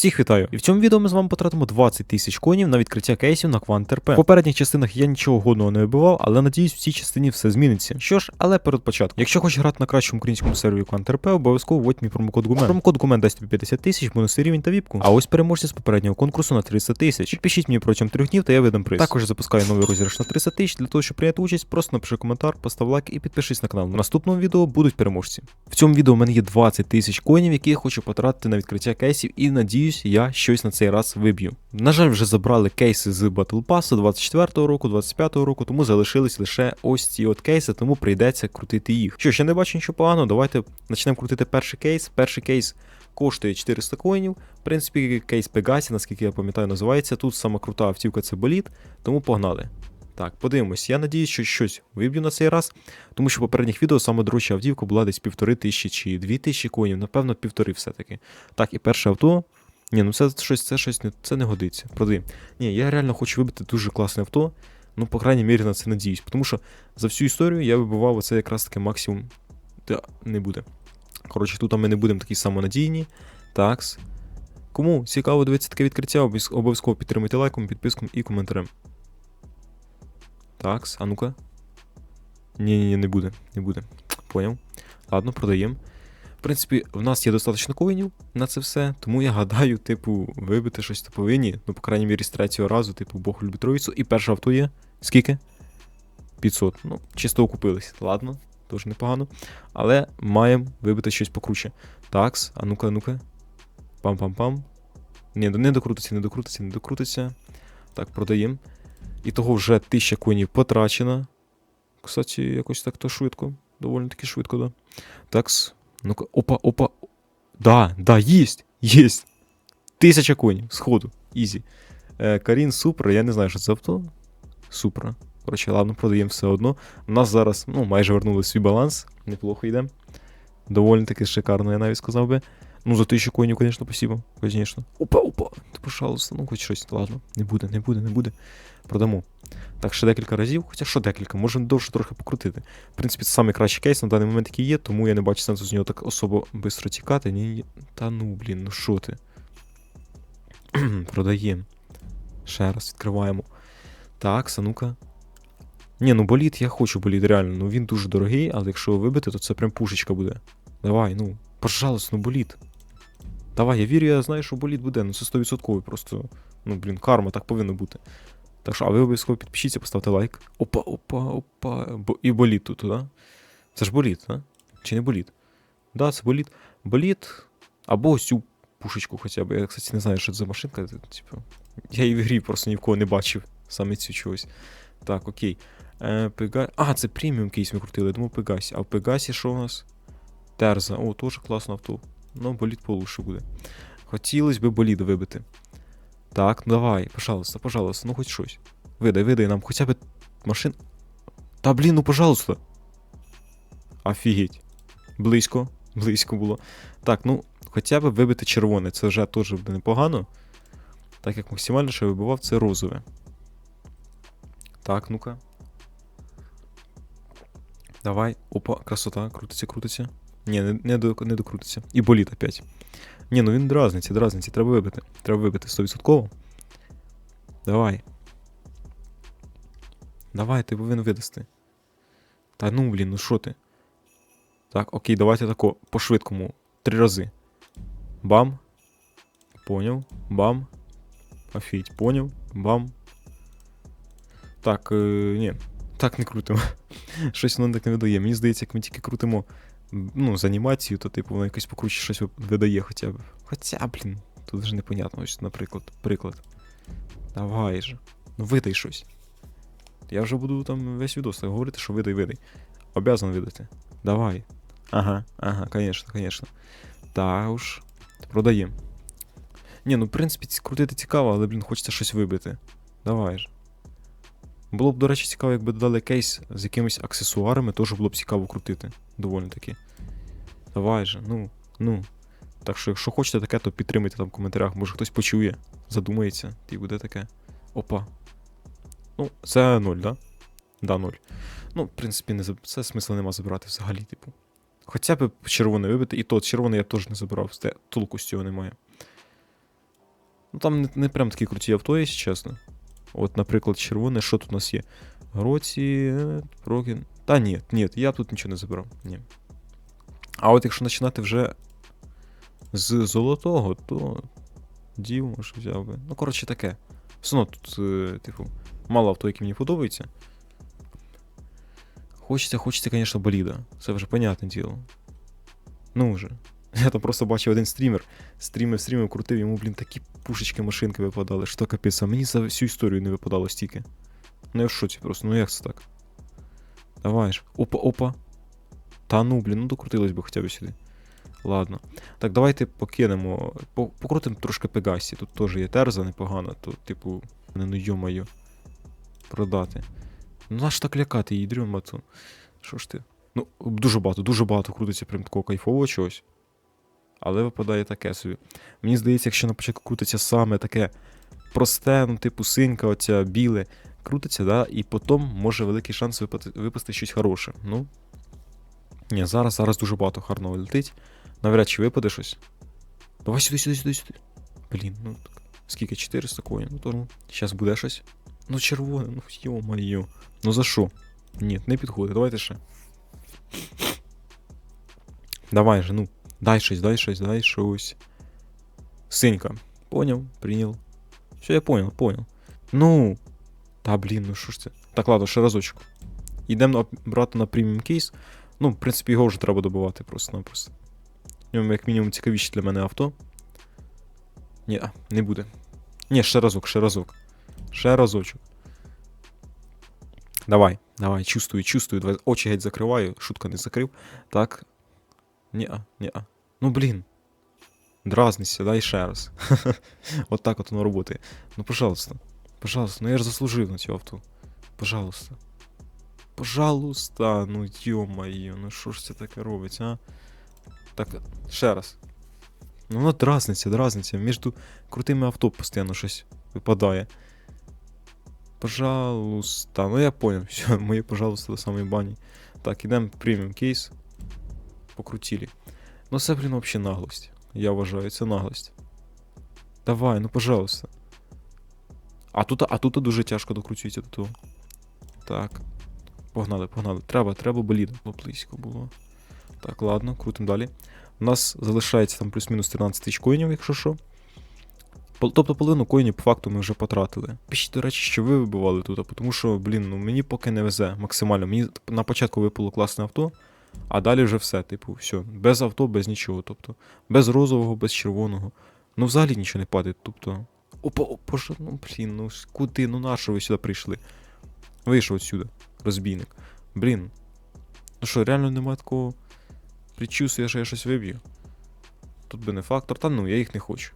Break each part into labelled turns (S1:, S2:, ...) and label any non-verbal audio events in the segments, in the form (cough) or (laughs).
S1: Всіх вітаю! І в цьому відео ми з вами потратимо 20 тисяч конів на відкриття кейсів на Квант РП. В попередніх частинах я нічого годного не вибивав, але надіюсь, в цій частині все зміниться. Що ж, але перед початком. Якщо хочеш грати на кращому українському сервері Квант РП, обов'язково вводь мій промокод Гумен. Промокод Гумен дасть тобі 50 тисяч, бонусний рівень та віпку. А ось переможці з попереднього конкурсу на 300 тисяч. Підпишіть мені протягом трьох днів, та я видам приз. Також запускаю новий розіграш на 300 тисяч. Для того, щоб прийняти участь, просто напиши коментар, постав лайк і підпишись на канал. В наступному відео будуть переможці. В цьому відео у мене є 20 тисяч коїнів, які я хочу потратити на відкриття кейсів, і надіюсь, я щось на цей раз виб'ю. На жаль, вже забрали кейси з Battle Pass 24-го року, 25-го року, тому залишились лише ось ці от кейси, тому прийдеться крутити їх. Що я не бачу нічого поганого, давайте почнемо крутити перший кейс. Перший кейс коштує 400 коїнів. В принципі, кейс Пегасі, наскільки я пам'ятаю, називається. Тут сама крута автівка це боліт, тому погнали. Так, подивимось. Я надіюсь, що щось виб'ю на цей раз, тому що в попередніх відео саме дорожча автівка була десь півтори тисячі чи дві тисячі коїнів, напевно, півтори все-таки. Так, і перше авто. Ні, ну це щось, це щось не, це не годиться. Проди. Ні, я реально хочу вибити дуже класне авто. Ну, по крайній мірі, на це надіюсь. Тому що за всю історію я вибивав оце якраз таки максимум. Та не буде. Коротше, тут ми не будемо такі самонадійні. Такс. Кому цікаво дивитися таке відкриття, обов'язково підтримуйте лайком, підписком і коментарем. Такс, а ну-ка. Ні, ні, ні, не буде, не буде. Поняв. Ладно, продаємо. В принципі, в нас є достатньо коїнів на це все, тому я гадаю, типу, вибити щось то повинні. Ну, по крайній мірі, з третього разу, типу, Бог любить троїцю. І перше авто є. Скільки? 500. Ну, чисто окупились. Ладно, дуже непогано. Але маємо вибити щось покруче. Такс, а ну-ка, ну-ка. Пам-пам-пам. Ні, не докрутиться, не докрутиться, не докрутиться. Так, продаємо. І того вже 1000 коїнів потрачено. Кстати, якось так то швидко. Доволі таки швидко, да. Такс. Ну-ка, опа, опа. Да, да, есть, есть. Тисяча коней, сходу, ізі. Е, Карін Супра, я не знаю, що це авто. Супра. Коротше, ладно, продаємо все одно. У нас зараз, ну, майже вернули свій баланс. Неплохо йде. Доволі таки шикарно, я навіть сказав би. Ну, за тисячу коїнів, звісно, спасибо. Звісно. Опа, опа. Ти, пожалуйста, ну хоч щось. Ладно, не буде, не буде, не буде. Продамо. Так, ще декілька разів, хоча що декілька, можемо довше трохи покрутити. В принципі, це найкращий кейс на даний момент, який є, тому я не бачу сенсу з нього так особо швидко тікати. Ні, ні. Та ну, блін, ну що ти? (clears throat) Продаємо. Ще раз відкриваємо. Так, санука. Ні, ну боліт, я хочу боліт, реально. Ну він дуже дорогий, але якщо вибити, то це прям пушечка буде. Давай, ну, пожалуйста, ну боліт. Давай, я вірю, я знаю, що боліт буде, ну це 100% просто. Ну, блін, карма, так повинно бути. Так що, а ви обов'язково підпишіться, поставте лайк. Опа, опа, опа. Бо, і боліт тут, да? Це ж боліт, да? Чи не боліт? Да, це боліт. Боліт. Або ось цю пушечку хоча б. Я, кстати, не знаю, що це за машинка. Типу, я її в грі просто ні в кого не бачив. Саме цю чогось. Так, окей. Е, Пега... А, це преміум кейс ми крутили, я думав Пегасі. А в Пегасі що у нас? Терза. О, теж класно авто. Ну, боліт получше буде. Хотілося б боліт вибити. Так, ну давай, пожалуйста, пожалуйста, ну хоч щось. Видай, видай нам хоча б машин. Та блін, ну пожалуйста. Офігеть. Близько, близько було. Так, ну, хоча б вибити червоне, це вже теж буде непогано. Так як максимально, що я вибивав, це розове. Так, ну-ка. Давай. Опа, красота, крутиться, крутиться. Ні, не, не, не докрутиться. І боліт опять. Ні, ну він дразниться, дразниться, треба вибити. Треба вибити 100%. Давай. Давай, ти повинен видасти. Та ну, блін, ну що ти? Так, окей, давайте тако, по-швидкому. Три рази. Бам. Поняв. Бам. Офігеть, поняв. Бам. Так, е, ні. Так не крутимо. (laughs) Щось воно так не видає. Мені здається, як ми тільки крутимо ну, з анімацією, то типу воно якось покруче щось видає хоча б. Хоча, блін, тут вже непонятно, ось, наприклад, приклад. Давай же. Ну видай щось. Я вже буду там весь відос так говорити, що видай, видай. Обязан видати. Давай. Ага, ага, конечно, конечно. Та уж. Продаємо. Ні, ну в принципі, крутити цікаво, але, блін, хочеться щось вибити. Давай же. Було б, до речі, цікаво, якби додали кейс з якимись аксесуарами, теж було б цікаво крутити. Доволі таки. Давай же, ну, ну. Так що, якщо хочете таке, то підтримайте там в коментарях. Може хтось почує, задумається, і буде таке. Опа. Ну, це 0, да? Да, 0. Ну, в принципі, не заб... це смисла нема забирати взагалі, типу. Хоча б червоне вибити, і то червоне я теж не забирав, толку з цього немає. Ну там не, не прям такі круті авто, якщо чесно. От, наприклад, червоне, що тут у нас є? Гроці, е, Рокін. Та ні, ні, я тут нічого не забрав. Ні. А от якщо починати вже з золотого, то дів, може, взяв би. Ну, коротше, таке. Все одно тут, е, типу, мало авто, які мені подобаються. Хочеться, хочеться, звісно, боліда. Це вже понятне діло. Ну вже. (laughs) Я там просто бачив один стрімер. Стрімив, стрімив, крутив, йому, блін, такі пушечки машинки випадали, що капець, а мені за всю історію не випадало стільки. Ну я в шоці просто, ну як це так? Давай ж. Опа, опа. Та ну, блін, ну докрутилось би хоча б сюди. Ладно. Так, давайте покинемо. Покрутимо трошки Пегасі. Тут теж є терза непогана, то, типу, не ну йомаю. Продати. Ну наш так лякати її, дрюмату. Що ж ти? Ну, дуже багато, дуже багато крутиться прям такого кайфового чогось. Але випадає таке собі. Мені здається, якщо на початку крутиться саме таке просте, ну, типу, синька, оця біле, крутиться, да, і потім може великий шанс випати, випасти щось хороше. Ну. Ні, зараз, зараз дуже багато гарного летить. Навряд чи випаде щось. Давай сюди, сюди, сюди, сюди. Блін, ну так. Скільки? 400 коїн? Ну то ну. Зараз буде щось. Ну, червоне, ну йо-моє. Ну за що? Ні, не підходить. Давайте ще. Давай же, ну. Дай щось, дай щось, дай щось. Синька. Поняв, прийняв. Все, я понял, понял. Ну. Та блін, ну що ж це? Так, ладно, ще разочок. Йдемо брати на преміум кейс. Ну, в принципі, його вже треба добивати просто-напросто. В ньому, як мінімум, цікавіше для мене авто. Ні, а, не буде. Ні, ще разок, ще разок. Ще разочок. Давай, давай, чувствую, чувствую. Давай, очі геть закриваю. Шутка не закрив. Так. Ні-а, ні-а. Ну блін. Дразнися, дай ще раз. (laughs) от так от воно роботи. Ну, пожалуйста. Пожалуйста, ну я ж заслужив на цю авто. Пожалуйста. Пожалуйста, ну йо-моє, ну що ж це таке робиться, а? Так, ще раз. Ну воно дразниться, дразниться. Між крутими авто постійно щось випадає. Пожалуйста. Ну я понял. (laughs) Все, моє, пожалуйста, до самої бані. Так, ідемо в преміум кейс. Покрутили. Ну це, блін, взагалі наглость. Я вважаю, це наглость. Давай, ну пожалуйста. А тут, а тут дуже тяжко докручується до того. Так. Погнали, погнали. Треба, треба боліда. Було близько було. Так, ладно, крутимо далі. У нас залишається там плюс-мінус 13 тисяч коїнів, якщо що. Тобто половину коїнів по факту ми вже потратили. Пишіть, до речі, що ви вибивали тут, тому що, блін, ну мені поки не везе максимально. Мені на початку випало класне авто, а далі вже все, типу, все. Без авто, без нічого. Тобто, без розового, без червоного. Ну, взагалі нічого не падає. Тобто. Опа, опа, що, ну блін, ну куди? Ну на що ви сюди прийшли? Вийшов отсюди, розбійник. Блін. Ну що, реально немає такого предчувствия, що я щось виб'ю. Тут би не фактор, та ну, я їх не хочу.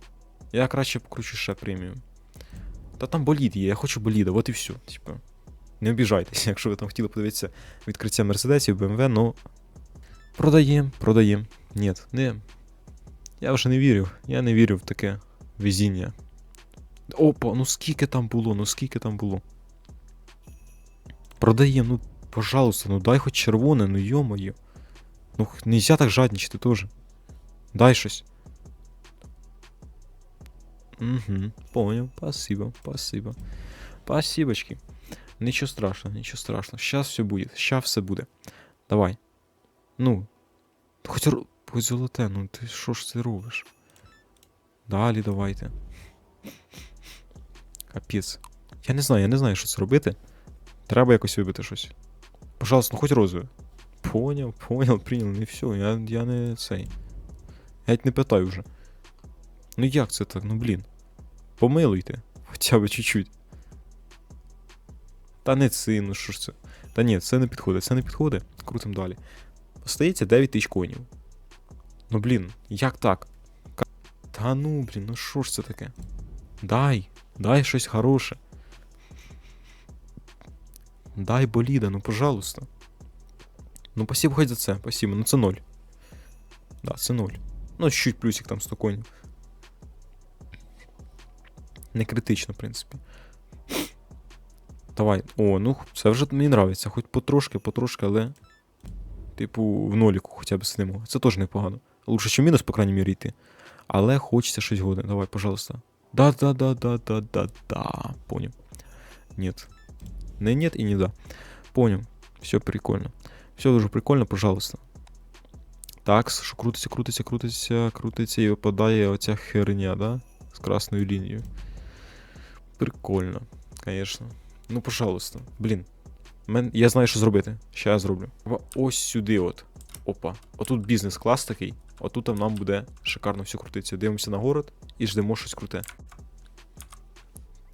S1: Я краще покручу ще преміум. Та там болід є, я хочу боліда, от і все. Типа. Не обіжайтеся, (laughs) якщо ви там хотіли подивитися відкриття Мерседесів, BMW, ну. Продаєм, продаєм. Ні, не. Я вже не вірив. Я не вірив в таке везіння. Опа, ну скільки там було, ну скільки там було. Продаєм, ну, пожалуйста, ну дай хоч червоне, ну йо-моє. Ну, нельзя так жадничати теж. Дай щось. Угу, понял, спасибо, спасибо. Спасибочки. Нічого страшного, нічого страшного. Щас все буде, щас все буде. Давай. Ну. Хоч, хоч золоте, ну ти що ж ти робиш? Далі давайте. Капець. Я не знаю, я не знаю, що це робити. Треба якось вибити щось. Пожалуйста, ну хоч розове. Поняв, поняв, прийняв, не все, я, я не цей. Я навіть не питаю вже. Ну як це так? Ну блін. Помилуйте. Хоча б чуть-чуть. Та не це, ну що ж це. Та ні, це не підходить, це не підходить. Крутим далі. Остається 9 тисяч коїнів. Ну блін, як так? Та ну, блін, ну що ж це таке? Дай, дай щось хороше. Дай боліда, ну пожалуйста. Ну, спасибо хоть за це, спасибо. Ну це ноль. Да, це ноль. Ну, чуть плюсик там 100 конів. Не критично, в принципі. Давай. О, ну це вже мені нравиться. Хоч потрошки, потрошки, але. Типу, в ноліку хоча б сидимо. Це теж непогано. Лучше, що мінус, по крайній мірі, йти. Але хочеться щось годне. Давай, пожалуйста. Да-да-да-да-да-да-да. Понял. Нет. Не нет и не да. Понял. Все прикольно. Все дуже прикольно, пожалуйста. Так, що крутиться, крутиться, крутиться, крутиться і випадає оця херня, да? З красною лінією. Прикольно, конечно. Ну, пожалуйста. Блін. Мен... Я знаю, що зробити. Ще я зроблю. Ось сюди от. Опа. Отут бізнес-клас такий. Отут там нам буде шикарно все крутитися. Дивимося на город і ждемо щось круте.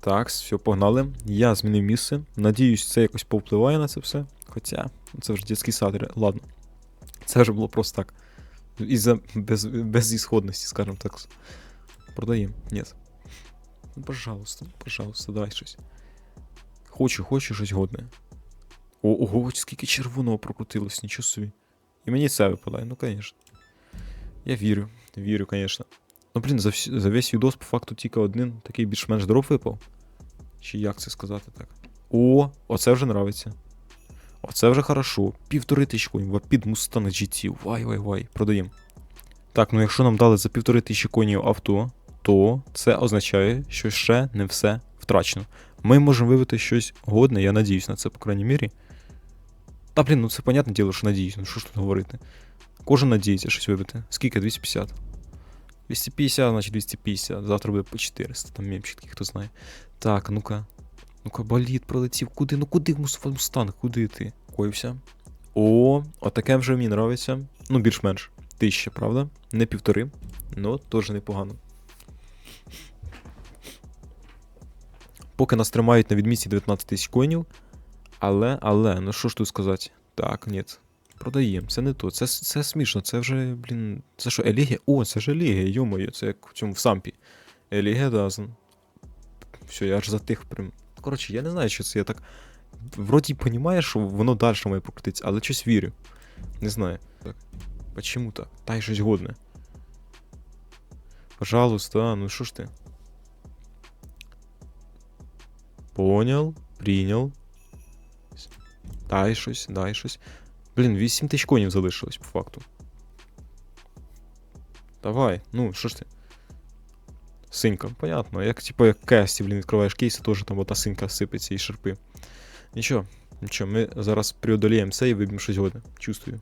S1: Так, все, погнали. Я змінив місце. Надіюсь, це якось повпливає на це все. Хоча, це вже дитячий сад, ладно. Це вже було просто так. Із-за без, безісходності, скажімо так. Продаємо. Ні. Ну, пожалуйста, пожалуйста, давай щось. Хочу, хочу щось годне. О, ого, скільки червоного прокрутилось, нічого собі. І мені це випадає, ну звісно. Я вірю, вірю, звісно. Ну, блін, за, всі- за весь відос по факту тільки один такий більш-менш дроп випав. Чи як це сказати так? О, оце вже нравиться. Оце вже хорошо. Півтори тисячі коїнів, під Mustang GT. Вай, вай, вай, продаємо. Так, ну якщо нам дали за півтори тисячі коїнів авто, то це означає, що ще не все втрачено. Ми можемо вибити щось годне, я надіюсь на це, по крайній мірі. Та блін, ну це понятне діло, що надіюсь, ну що ж тут говорити. Кожен надіється щось вибити. Скільки? 250. 250, значить 250. Завтра буде по 400, там мемчики, хто знає. Так, ну-ка. Ну-ка, боліт пролетів. Куди? Ну куди мустанг? Куди ти? Коївся. О, отаке вже мені нравиться. Ну, більш-менш. Тисяча, правда? Не півтори. Ну, теж непогано. Поки нас тримають на відмітці 19 тисяч коїнів. Але, але, ну що ж тут сказати? Так, ні. Продаємо, це не то. Це, це смішно, це вже, блін. Це що, Елігія? О, це ж Елігія, йомоє, це як в цьому в сампі. Елігія Дазен. Все, я аж затих прям. Коротше, я не знаю, що це я так. Вроді розумію, що воно далі має прокрутитися, але щось вірю. Не знаю. Так. Почему так? Дай щось годне. Пожалуйста, ну що ж ти? Понял, прийнял. Дай щось, дай щось. Блін, 8 тисяч конів залишилось по факту. Давай, ну, що ж ти? Синька, понятно. Як, типу, як кесті, блін, відкриваєш кейси, теж там ота синька сипеться і шерпи. Нічого, нічого, ми зараз преодоліємо це і виб'ємо щось годне. Чувствую.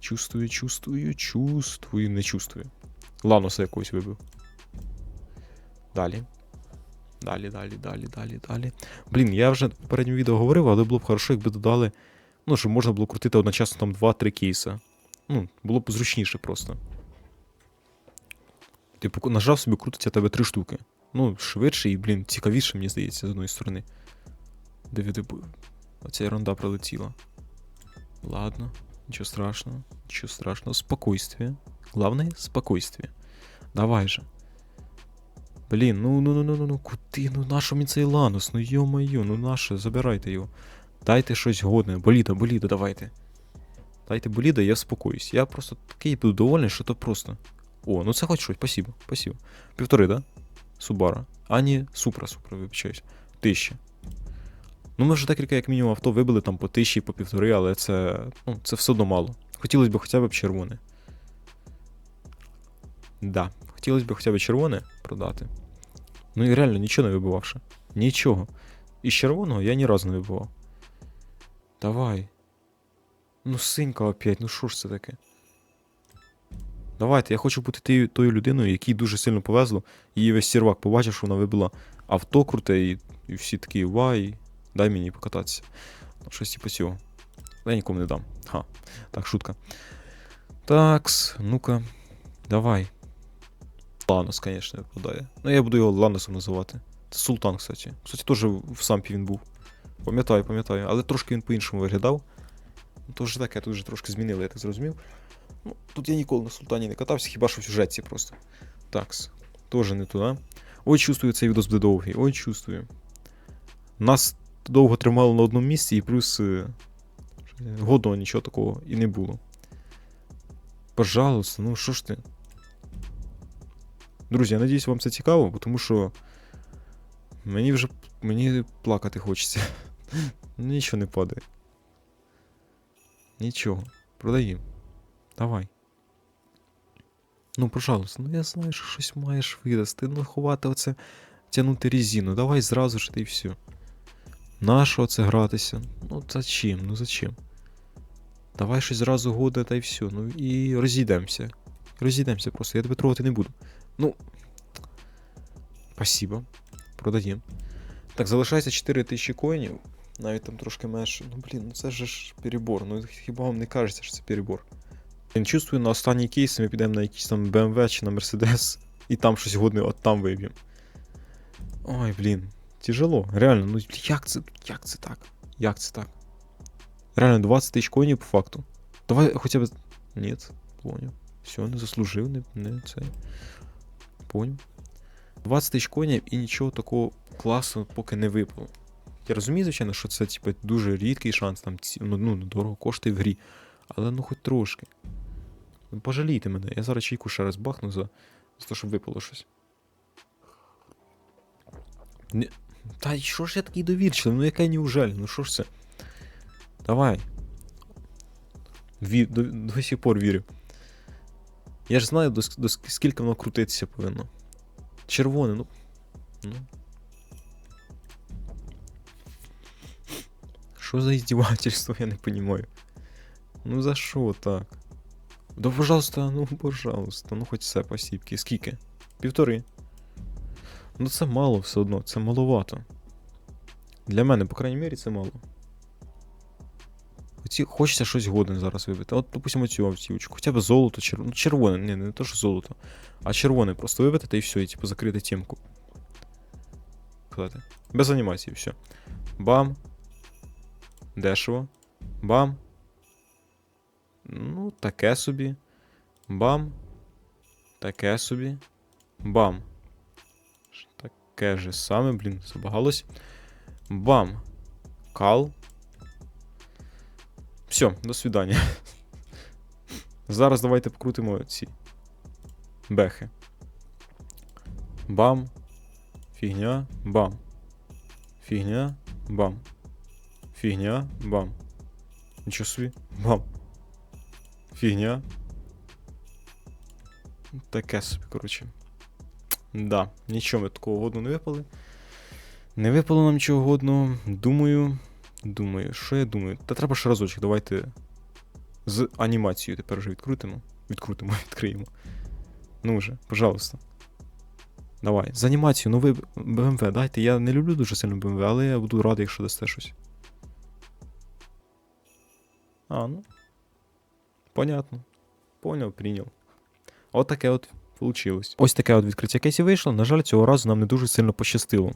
S1: Чувствую, чувствую, чувствую, не чувствую. Ланоса якогось вибив. Далі. Далі, далі, далі, далі, далі. Блін, я вже в попередньому відео говорив, але було б хорошо, якби додали. Ну, щоб можна було крутити одночасно там 2-3 кейса. Ну, було б зручніше просто. Типу, нажав собі, крутиться тебе три штуки. Ну, швидше і, блін, цікавіше, мені здається, з одної сторони. Диви, диви, оця ерунда пролетіла. Ладно, нічого страшного, нічого страшного. Спокойствие. Главное спокойствие. Давай же. Блін, ну ну ну ну ну ну куди? Ну нащо мені цей ланус? Ну йо-моє, ну наше, забирайте його. Дайте щось годне. Боліда, боліда, давайте. Дайте боліда, я спокоюсь. Я просто такий буду довольний, що то просто. О, ну це хоч щось, спасибо, спасибо. Півтори, да? Субара. А ні, Супра, Супра, вибачаюсь. Тисяча. Ну, ми вже декілька, як мінімум, авто вибили там по тисячі, по півтори, але це. Ну, це все одно мало. Хотілося б хоча б червоне. Да, хотілося б хоча б червоне продати. Ну і реально нічого не вибивавши. Нічого. Із червоного я ні разу не вибивав. Давай. Ну, синька опять, ну що ж це таке? Давайте, я хочу бути тією тою людиною, якій дуже сильно повезло. Її весь сірвак побачив, що вона вибила авто круте, і, і всі такі вай, дай мені покататися. Ну, щось типу цього. Я нікому не дам. Ха. Так, шутка. Такс, ну-ка. Давай. Ланос, звісно, випадає. Ну, я буду його Ланосом називати. Це Султан, кстати. Кстати, теж в сампі він був. Пам'ятаю, пам'ятаю. Але трошки він по-іншому виглядав. Ну, то вже таке, тут вже трошки змінили, я так зрозумів. Ну, тут я ніколи на султані не катався, хіба що в сюжетці просто. Такс. Тоже не туди. Ой, чувствую, цей відос буде довгий. Ой, чувствую. Нас довго тримало на одному місці, і плюс е, годного нічого такого і не було. Пожалуйста, ну що ж ти? Друзі, я надіюсь, вам це цікаво, тому що мені вже мені плакати хочеться. (laughs) Нічого не падає. Нічого. Продаємо. Давай. Ну, пожалуйста, ну я знаю, що щось маєш видасти. Ну, ховати оце, тягнути резину. Давай зразу ж та й все. Нащо це гратися? Ну, зачем? Ну зачем? Давай щось зразу года та й все. Ну і розійдемося. Розійдемося просто, я тебе трогати не буду. Ну. Спасибо. Продаємо. Так, залишається 4 тисячі коїнів. Навіть там трошки менше. Ну блін, ну це же ж перебор. Ну хіба вам не кажеться, що це перебор? Я чувствую, на останній кейс ми підемо на якийсь там BMW чи на Mercedes, і там щось годне от там виб'ємо. Ой, блін. Тяжело. Реально, ну як це, як це так? Як це так? Реально 20 тисяч коїнів по факту. Давай хоча б. Ні, поняв. Все, не заслужив, не, не це. Поняв. 20 тисяч коїнів і нічого такого класного поки не випало. Я розумію, звичайно, що це типу, дуже рідкий шанс, там ну, ну, дорого коштує в грі. Але ну хоч трошки. Ну, пожалійте мене, я зараз чайку ще раз бахну за, за те, щоб випало щось. Не... Та що ж я такий довірчивий? Ну яка неужель? Ну що ж це? Давай. Ві... До, до сих пор вірю. Я ж знаю, до, до скільки воно крутитися повинно. Червоне, ну. ну. Що за издевательство, я не понимаю. Ну за що так? Да пожалуйста, ну пожалуйста, ну хоч це посіпки. Скільки? Півтори. Ну це мало все одно, це маловато. Для мене, по крайній мірі, це мало. Оці, хочеться щось годне зараз вибити. От, допустимо, цю автівочку. Хоча б золото, червоне. Ну, червоне, ні, не то, що золото. А червоне просто вибити та і все, і типу закрити. Сказати. Без анімації, все. Бам. Дешево. Бам. Ну, таке собі. Бам. Таке собі. Бам. Таке же саме, блін, забагалось. Бам. Кал. Все, до свидання. Зараз давайте покрутимо ці бехи. Бам. Фігня. Бам. Фігня. Бам. Фігня. Бам. Нічого собі. Бам. Фігня. Таке собі, коротше. Да, нічого ми такого годного не випали. Не випало нам нічого годного. Думаю. Думаю, що я думаю? Та треба ще разочок, давайте з анімацією тепер вже відкрутимо. Відкрутимо, (laughs) відкриємо. Ну вже, пожалуйста. Давай. З анімацією, новий BMW, дайте. Я не люблю дуже сильно BMW, але я буду радий, якщо дасте щось. А, ну. Понятно. Поняв, прийняв. От таке от получилось. Ось таке от відкриття кейсів вийшло. На жаль, цього разу нам не дуже сильно пощастило.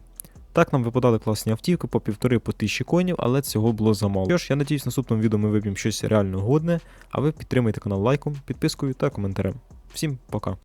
S1: Так нам випадали класні автівки по півтори по тисячі конів, але цього було замало. Що ж, я надіюсь, в наступному відео ми виб'ємо щось реально годне, а ви підтримайте канал лайком, підпискою та коментарем. Всім пока.